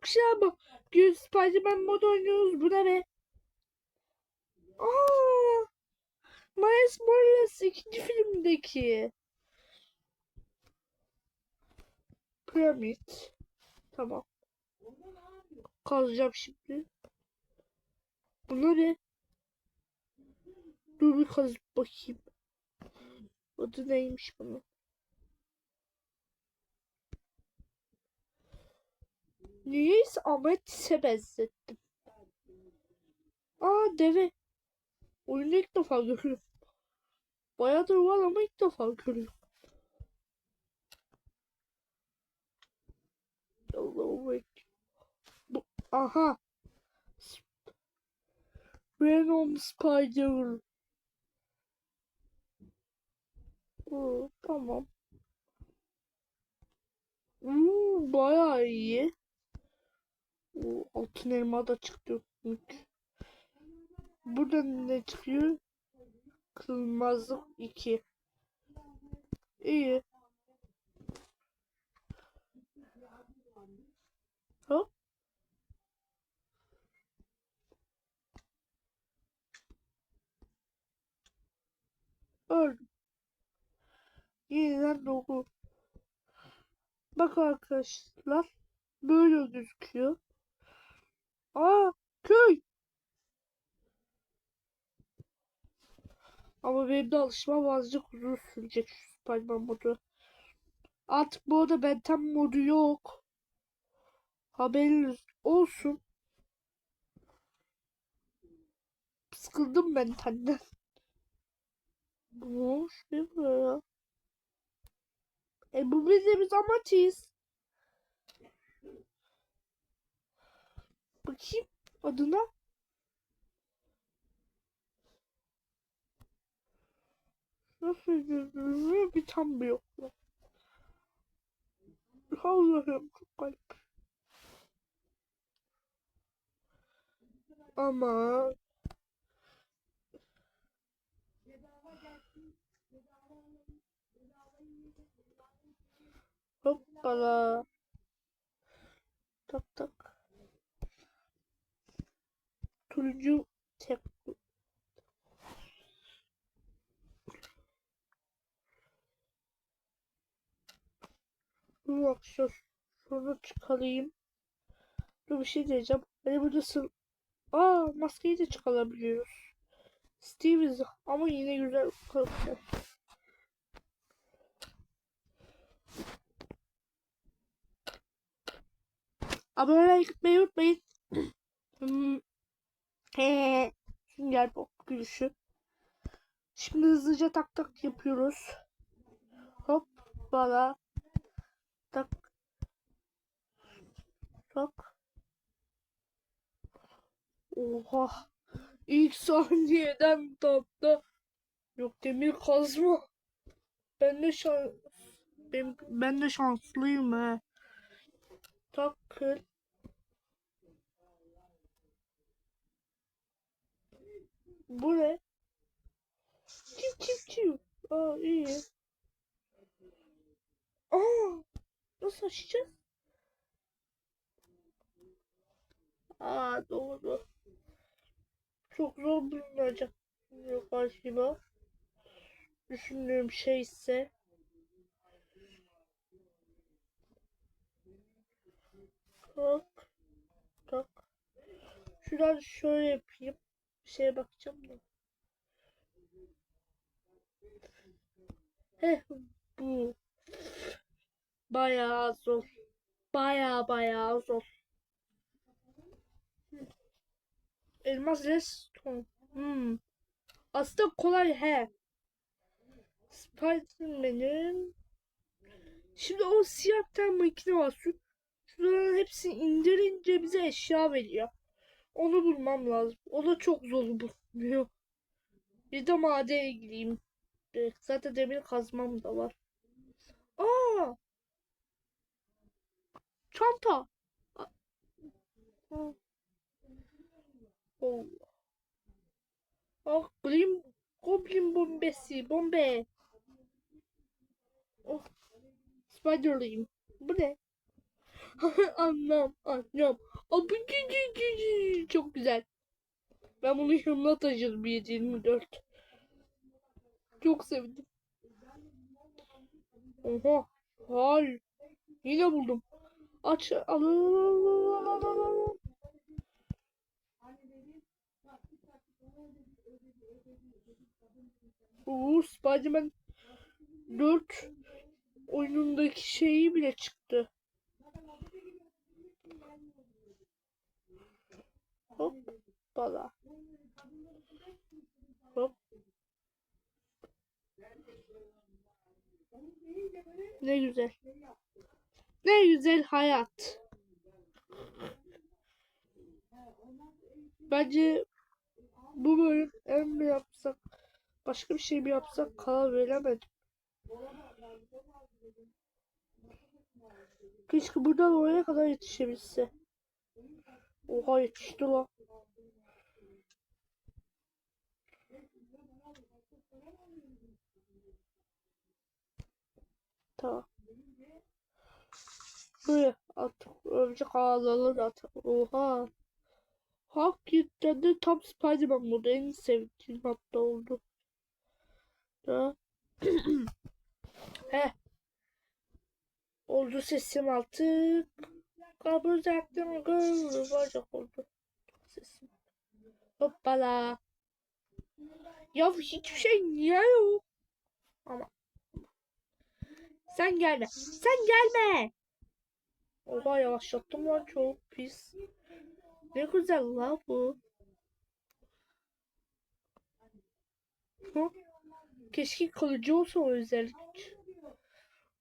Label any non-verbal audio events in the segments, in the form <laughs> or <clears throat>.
çok şey ama. Gün Spider-Man mod oynuyoruz. Bu ne be? Aa! Miles Morales ikinci filmdeki. Piramit. Tamam. Kazacağım şimdi. Bu ne? Dur bir kazıp bakayım. Adı neymiş bunun? Niyeyse Ametis'e benzettim. Aa deve. Oyunu ilk defa görüyorum. Bayağıdır var ama ilk defa görüyorum. Bu, aha. Venom Spider. Oo, tamam. Hmm, bayağı iyi. Oo, altın elma da çıktı. Mük. Burada ne çıkıyor? Kırmızı 2. İyi. Hop. Öldüm. Yeniden doğu. Bak arkadaşlar. Böyle gözüküyor. Aa köy. Ama benim de alışmam azıcık uzun sürecek şu Spiderman modu. Artık bu arada Benten modu yok. Haberiniz olsun. Sıkıldım Benten'den. Bu ne bu ya? E bu bizim amatiz. Bakayım adına. Nasıl gözüküyor bir tam bir yok. Allah'ım çok garip. Ama hoppala. Tak tak. Turuncu tek. Bu akşam şunu çıkarayım. Dur bir şey diyeceğim. Hani burada sır... Aa maskeyi de çıkarabiliyoruz. Stevens ama yine güzel karakter. Abone gitmeyi unutmayın. <clears throat> Hmm. He. Sünger gülüşü. Şimdi hızlıca tak tak yapıyoruz. Hop bala. Tak. Tak. Oha. İlk saniyeden tapta. Yok demir kazma. Ben de şans ben, ben de şanslıyım he. Takıl. Bu ne? Çiv çiv çiv. Aa iyi. Aa nasıl açacağız? Aa doğru. Çok zor bulunacak. Yok galiba. Düşündüğüm şey ise tak tak. Şuradan şöyle yapayım. Şeye bakacağım da. Heh bu. Bayağı zor. Bayağı bayağı zor. Elmas redstone. Hmm. Aslında kolay he. Spiderman'in Şimdi o siyah tane makine var. Şu, şuraların hepsini indirince bize eşya veriyor. Onu bulmam lazım. O da çok zor bulunuyor. Bir de madene gideyim. Evet, Zaten demir kazmam da var. Aa! Çanta. A- Aa. Oh. Ah, Grim Goblin bombesi, bombe. Oh. Spider'lıyım. Bu ne? <laughs> anlam anlam. Çok güzel. Ben bunu yanına taşırım 724. Çok sevdim. Oha. Hal. Yine buldum. Aç. Oo, Spider-Man 4 oyunundaki şeyi bile çıktı. Hop bala. Hop. Ne güzel. Ne güzel hayat. Bence bu bölüm en mi yapsak başka bir şey mi yapsak karar veremedim. Keşke buradan oraya kadar yetişebilse. Oha yetişti lan. Tamam. Buraya at. Örümcek ağlarını da at. Oha. Hakikaten de tam Spider-Man modu. En sevdiğim hatta oldu. Da. He. <clears throat> Oldu sesim altı. Kabul ettim. Gönlüm bacak oldu. Sesim. Hoppala. Ya hiçbir şey niye yok? Ama. Sen gelme. Sen gelme. Oha yavaşlattım lan çok pis. Ne güzel la bu. Hı? Keşke kalıcı olsa o özellik.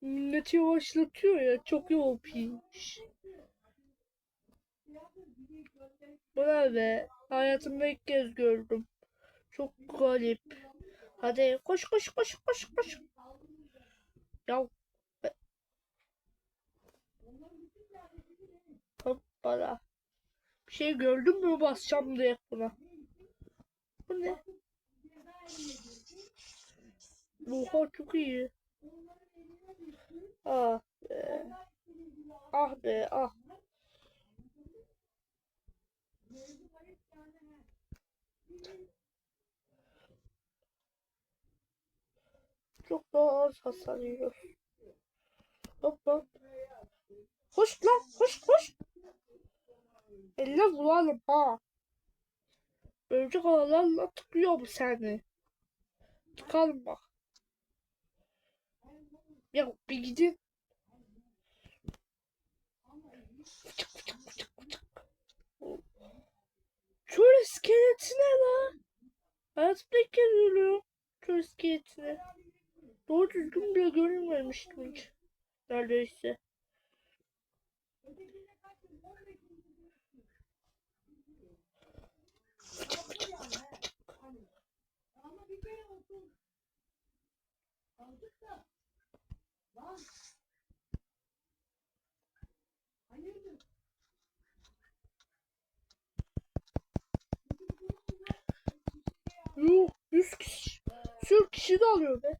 Milleti yavaşlatıyor ya. Çok yolpiymiş. Bu ne be? Hayatımda ilk kez gördüm. Çok garip. Hadi koş koş koş koş koş. Ya. Hoppala. Bir şey gördün mü basacağım diye buna. Bu ne? Oha çok iyi. Ah be. Ah be ah. Çok daha az hasar yiyor. Hop hop. Hoş lan hoş hoş. Elle vuralım ha. Böcek ağlarla tıkıyor bu seni. Tıkalım bak. Ya bir gidin. Çöl iskeleti ne lan? Hayatımda ilk kez görüyorum. Çöl iskeletini. Doğru düzgün bile görünmemiştim hiç. Neredeyse. Fıçık fıçık Yuh 100 kişi. Sür kişi de alıyor be.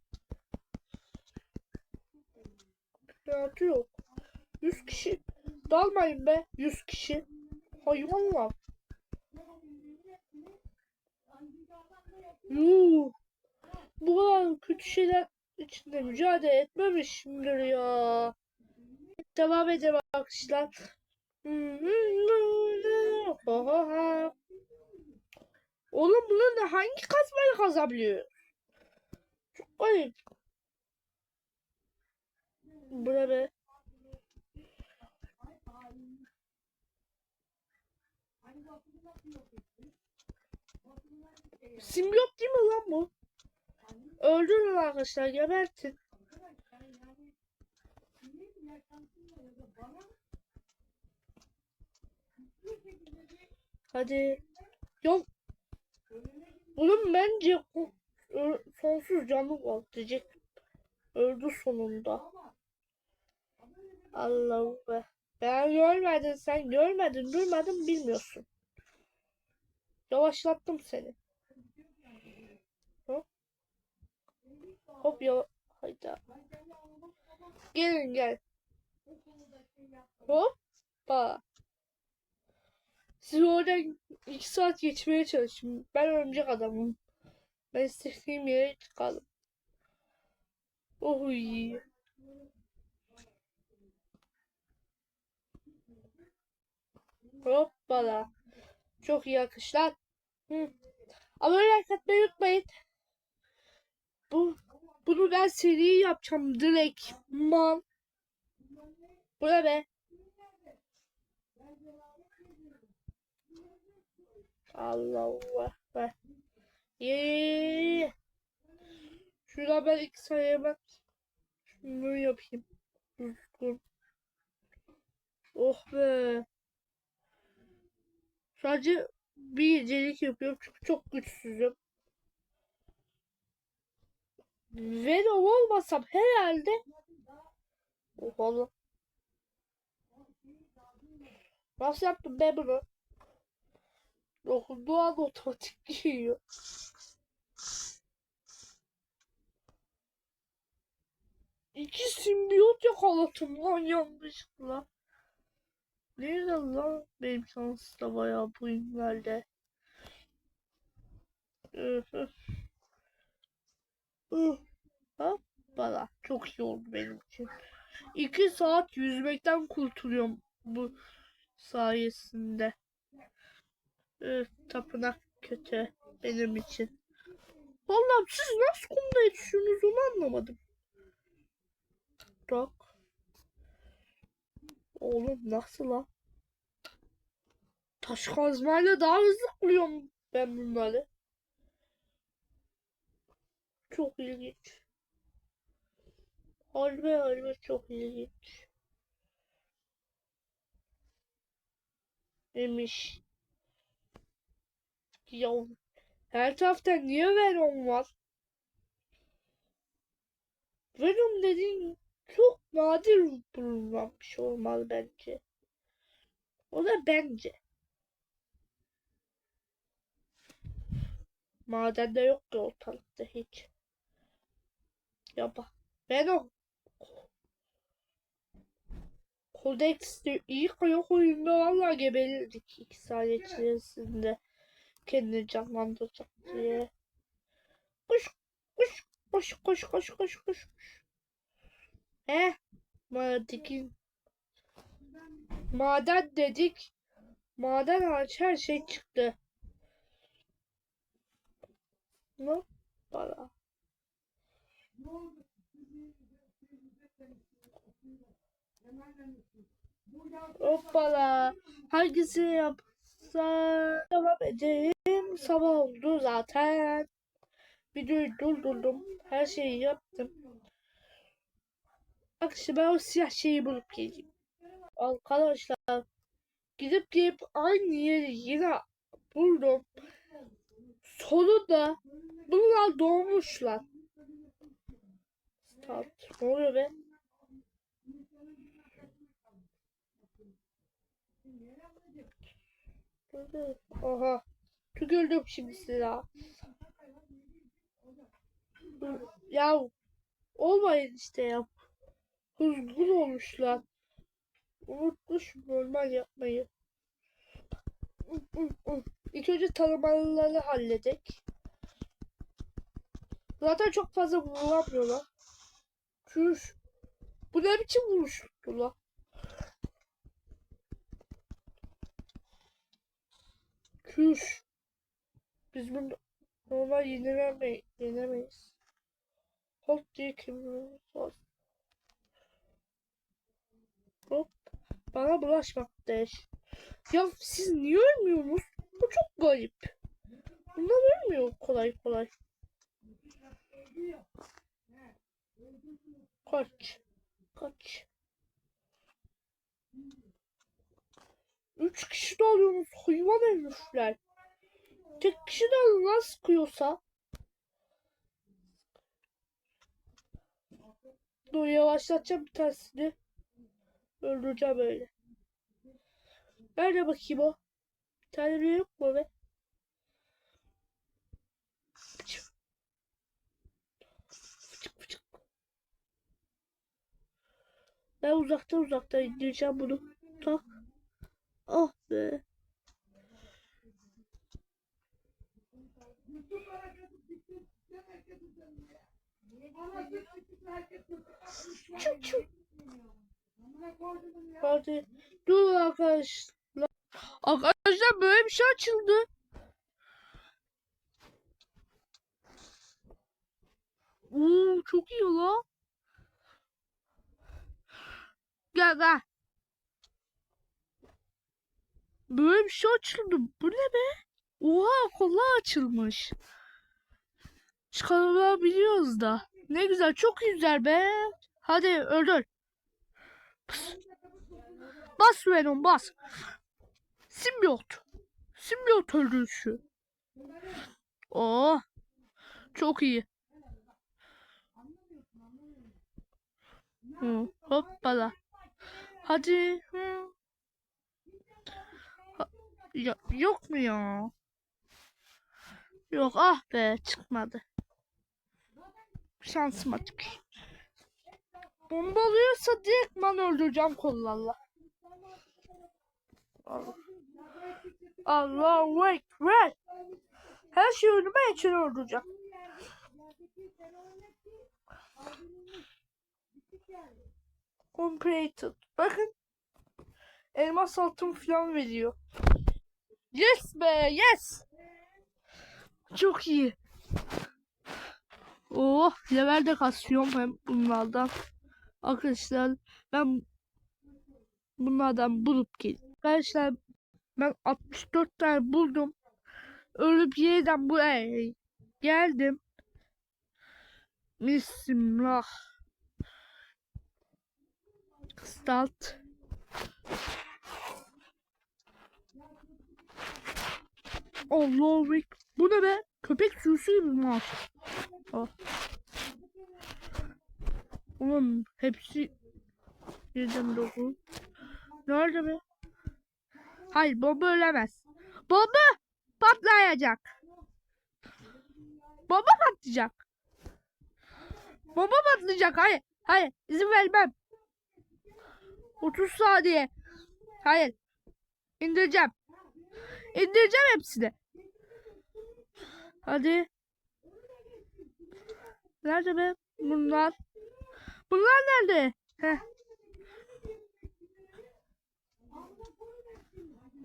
Hayatı yok. 100 kişi. Dalmayın be 100 kişi. Hayvanlar. Yuh. Bu kadar kötü şeyler içinde mücadele etmemişimdir ya. Devam edelim arkadaşlar. Oğlum bunu da hangi kazmayla kazabiliyor? Çok garip. Bu ne be? Simbiyot değil mi lan bu? Öldürün arkadaşlar gebertin. Hadi. Yok. Bunun bence sonsuz canı var diyecek. Öldü sonunda. Allah be. Ben görmedin sen görmedin duymadın bilmiyorsun. Yavaşlattım seni. Hop. Hop ya. Hayda. Gelin gel. Hop. Hoppa. Siz oradan iki saat geçmeye çalışın. Ben örümcek adamım. Ben istediğim yere çıkalım. Oh iyi. Hoppala. Çok iyi akışlar. Hı. Ama öyle atmayı unutmayın. Bu, bunu ben seri yapacağım direkt. Man. Bu ne be? Allah Allah. Yeee. Şurada ben iki saniye ben şunu yapayım. Düzgün. Oh be. Sadece bir gecelik yapıyorum çünkü çok güçsüzüm. Venom olmasam herhalde Oh Allah. Nasıl yaptım ben bunu? Dokunduğu an otomatik giriyor. İki simbiyot yakaladım lan yanlışlıkla. Nerede lan benim şanslı bayağı bu günlerde. Hoppala. Çok iyi oldu benim için. İki saat yüzmekten kurtuluyorum bu sayesinde. Tapınak kötü benim için. Vallahi siz nasıl kumda yetişiyorsunuz onu anlamadım. Bak. Oğlum nasıl lan? Taş kazmayla daha hızlı kırıyorum ben bunları. Çok ilginç. Harbi harbi çok ilginç. Demiş. Ya her tarafta niye Venom var? Venom dediğin çok nadir bulunan bir şey olmalı bence. O da bence. Madende yok ki ortalıkta hiç. Ya bak. Venom. Codex iyi yok oyunda valla gebelirdik iki saniye içerisinde kendini canlandıracak diye. Koş koş koş koş koş koş koş. He? Madekin. Maden dedik. Maden hariç her şey çıktı. Ne? Para. Hoppala. Hangisini yapsa devam edeyim. Sabah oldu zaten. Videoyu durdurdum. Her şeyi yaptım. Ben o siyah şeyi bulup geleyim. Arkadaşlar gidip gelip aynı yeri yine buldum. Sonunda bunlar doğmuşlar. Start. Ne oluyor be? Oha. Tükürdüm şimdi silah. Ya olmayın işte ya. Hızgın olmuşlar. Unutmuş normal yapmayı. İlk önce tanımaları halledek. Zaten çok fazla vuramıyorlar. Çüş. Bu ne biçim vuruştu la? Çüş. Biz bunu normal yenemeyiz. yenemeyiz. Halt diye kimimiz var. Hop. Bana bulaşmak deş. Ya siz niye ölmüyorsunuz? Bu çok garip. Bunlar ölmüyor kolay kolay. Kaç. Kaç. Üç kişi de alıyorsunuz hayvan herifler. Tek kişi de alın nasıl sıkıyorsa. Dur yavaşlatacağım bir tanesini. Öldüreceğim öyle. Nerede bakayım o? Bir tane bile yok mu be? Ben uzaktan uzaktan indireceğim bunu. Tak. Be. Çu çu. Hadi. Dur arkadaşlar. Arkadaşlar böyle bir şey açıldı. Oo çok iyi la. Gel gel. Böyle bir şey açıldı. Bu ne be? Oha kollar açılmış. Çıkarabiliyoruz da. Ne güzel çok güzel be. Hadi öldür. Bas Venom bas. Simbiyot. Simbiyot öldürüşü. Oh. Çok iyi. Hı, hoppala. Hadi. Hı. Yok mu ya? Yok ah be çıkmadı. Şansıma tükür. Bomba oluyorsa direkt ben öldüreceğim kollarla. Allah. Allahu Ekber. Her şeyi önüme için öldüreceğim. Completed. Bakın. Elmas altın falan veriyor. Yes be yes. Çok iyi. Oh level de kasıyorum hem bunlardan. Arkadaşlar ben bunlardan bulup geldim. Arkadaşlar ben 64 tane buldum. Bir yerden buraya geldim. Bismillah. Start. Allahu Ekber. Bu ne be? Köpek sürüsü gibi mi? Oh. Oğlum hepsi birden dokuz. Nerede be? Hayır bomba ölemez. Bomba patlayacak. Bomba patlayacak. Bomba patlayacak. Hayır. Hayır. izin vermem. 30 saniye. Hayır. İndireceğim. İndireceğim hepsini. Hadi. Nerede be? Bunlar. Bunlar nerede? Heh.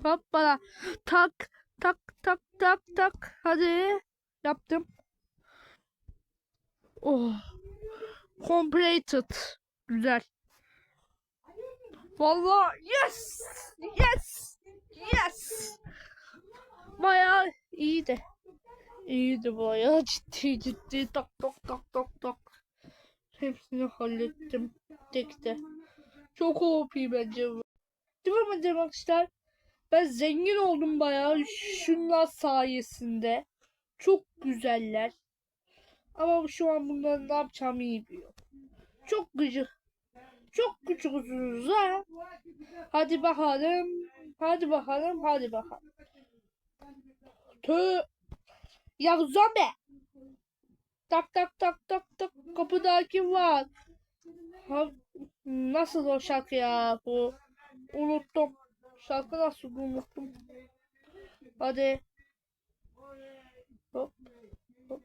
Hoppala. Tak. Tak tak tak tak. Hadi. Yaptım. Oh. Completed. Güzel. Vallahi yes. Yes. Yes. Bayağı iyiydi. İyiydi bayağı <laughs> ciddi ciddi tak tak tak tak tak. Hepsini hallettim tekte. Çok OP bence bu. Değil mi arkadaşlar? Ben zengin oldum bayağı şunlar sayesinde. Çok güzeller. Ama şu an bunları ne yapacağımı iyi biliyorum. Çok gıcık. Çok küçüksünüz ha. Hadi bakalım. Hadi bakalım. Hadi bakalım. Tö. Ya zombi. Tak tak tak tak tak. Kapıda kim var? Ha, nasıl o şarkı ya bu? Unuttum. Şarkı nasıl unuttum. Hadi. Hop. Hop.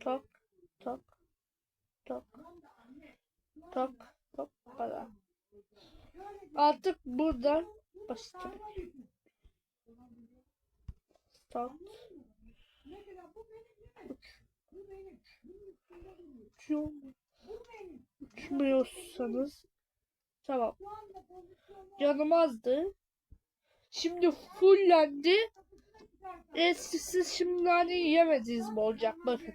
Tak. Tak. Tak. Tak. Tak. Para. Artık buradan başlayacağım. Start. Uçuyor mu? Uçmuyorsanız tamam. Canım azdı. Şimdi fullendi. E, siz, siz şimdi hani yemediniz mi olacak bakın.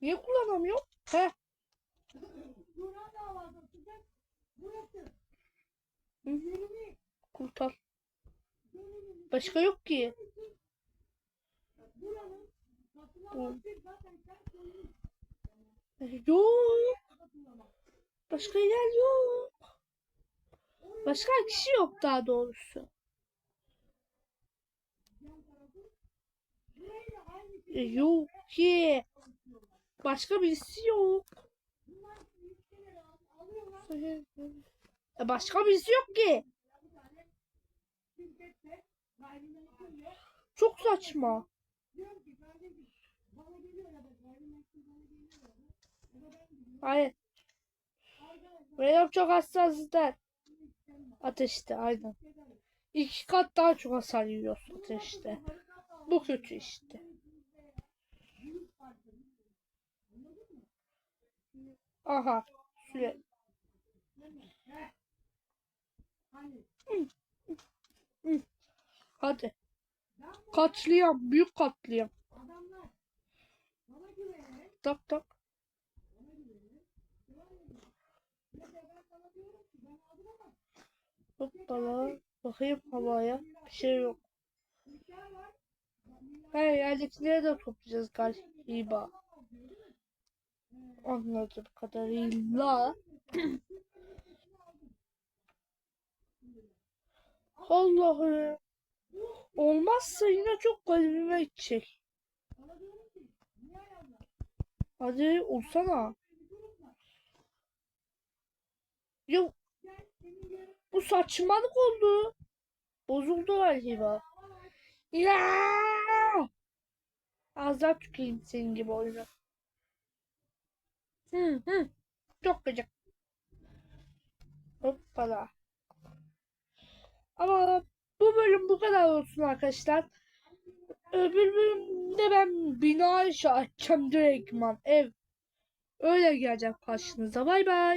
Niye kullanamıyorum? He. Hı. Kurtar. Başka yok ki. Bu. Yok. Başka yer yok. Başka kişi yok daha doğrusu. E, Yok ki. Başka birisi yok. E başka birisi yok ki. Çok saçma. Hayır. Benim çok hassaslıklar. Ateşte aynen. İki kat daha çok hasar yiyorsun ateşte. Bu kötü işte. Aha. Süre. Hadi. Katliam. Büyük katliam. Tak tak. Hoppala. Bakayım havaya. Bir şey yok. Hayır yerdekileri de toplayacağız galiba. Anladığım kadarıyla. Allah'ım. Olmazsa yine çok garibime gidecek. Hadi olsana. Yok. Bu saçmalık oldu. Bozuldu galiba. Ya! Az daha tükeyim senin gibi oyunu. Hı hı. Çok gıcık. Hoppala. Ama bu bölüm bu kadar olsun arkadaşlar. Öbür bölümde ben bina inşa edeceğim direktman ev. Öyle geleceğim karşınıza. Bay bay.